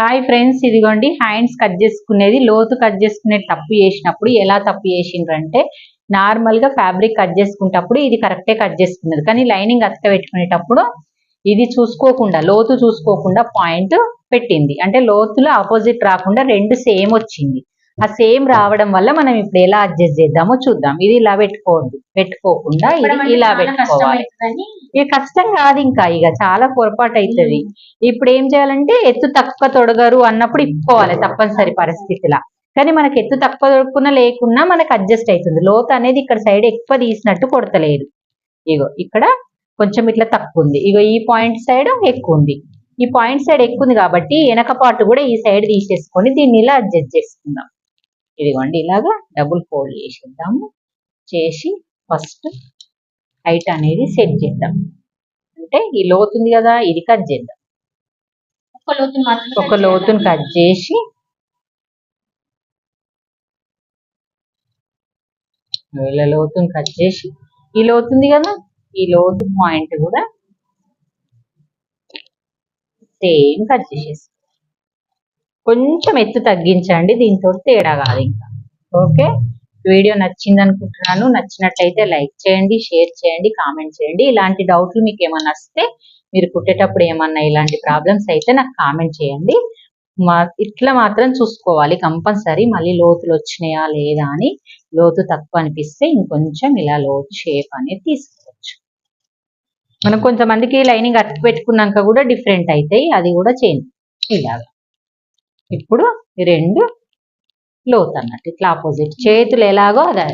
Hi friends ఇదిగోండి. Hands cut చేసుకునేది లోతు కట్ చేసుకునే తప్పు చేసినప్పుడు ఎలా తప్పు చేసిండ్రంటే నార్మల్గా ఫ్యాబ్రిక్ కట్ చేసుకునేటప్పుడు ఇది కరెక్టే కట్ చేసుకున్నది. కానీ లైనింగ్ అతక పెట్టుకునేటప్పుడు ఇది చూసుకోకుండా లోతు చూసుకోకుండా పాయింట్ పెట్టింది. అంటే లోతులో ఆపోజిట్ రాకుండా రెండు సేమ్ వచ్చింది. ఆ సేమ్ రావడం వల్ల మనం ఇప్పుడు ఎలా అడ్జస్ట్ చేద్దామో చూద్దాం. ఇది ఇలా పెట్టుకోవద్దు. పెట్టుకోకుండా ఇది ఇలా పెట్టుకోవాలి. ఇది కష్టం కాదు ఇంకా ఇక. చాలా పొరపాటు అవుతుంది. ఇప్పుడు ఏం చేయాలంటే ఎత్తు తక్కువ తొడగరు అన్నప్పుడు ఇప్పుకోవాలి తప్పనిసరి పరిస్థితిలా. కానీ మనకి ఎత్తు తక్కువ తొడుక్కున్నా లేకున్నా మనకి అడ్జస్ట్ అవుతుంది. లోతు అనేది ఇక్కడ సైడ్ ఎక్కువ తీసినట్టు కొడతలేదు. ఇగో ఇక్కడ కొంచెం ఇట్లా తక్కువ ఉంది ఇగో ఈ పాయింట్ సైడ్ ఎక్కువ ఉంది ఈ పాయింట్ సైడ్ ఎక్కువ ఉంది కాబట్టి వెనక పార్ట్ కూడా ఈ సైడ్ తీసేసుకొని దీన్ని ఇలా అడ్జస్ట్ చేసుకుందాం. ఇదిగోండి ఇలాగా డబుల్ ఫోల్డ్ చేసేద్దాము. చేసి ఫస్ట్ హైట్ అనేది సెట్ చేద్దాం. అంటే ఈ లోతు ఉంది కదా ఇది కట్ చేద్దాం. ఒక లోతుని ఒక లోతుని కట్ చేసి ఇలా లోతుని కట్ చేసి ఈ లోతు ఉంది కదా ఈ లోతు పాయింట్ కూడా సేమ్ కట్ చేసేసి కొంచెం ఎత్తు తగ్గించండి దీంతో తేడా కాదు ఇంకా. ఓకే? వీడియో నచ్చింది అనుకుంటున్నాను నచ్చినట్లయితే లైక్ చేయండి షేర్ చేయండి కామెంట్ చేయండి. ఇలాంటి డౌట్లు మీకు ఏమన్నా వస్తే మీరు కుట్టేటప్పుడు ఏమన్నా ఇలాంటి ప్రాబ్లమ్స్ అయితే నాకు కామెంట్ చేయండి. మా ఇట్లా మాత్రం చూసుకోవాలి కంపల్సరీ. మళ్ళీ లోతులు వచ్చినాయా లేదా అని లోతు తక్కువ అనిపిస్తే ఇంకొంచెం ఇలా లోతు షేప్ అనేది తీసుకోవచ్చు. మనం కొంతమందికి లైనింగ్ అట్టు పెట్టుకున్నాక కూడా డిఫరెంట్ అవుతాయి అది కూడా చేంజ్. ఇలాగా. ఇప్పుడు రెండు లోతు అన్నట్టు ఇట్లా ఆపోజిట్ చేతులు ఎలాగో అదే.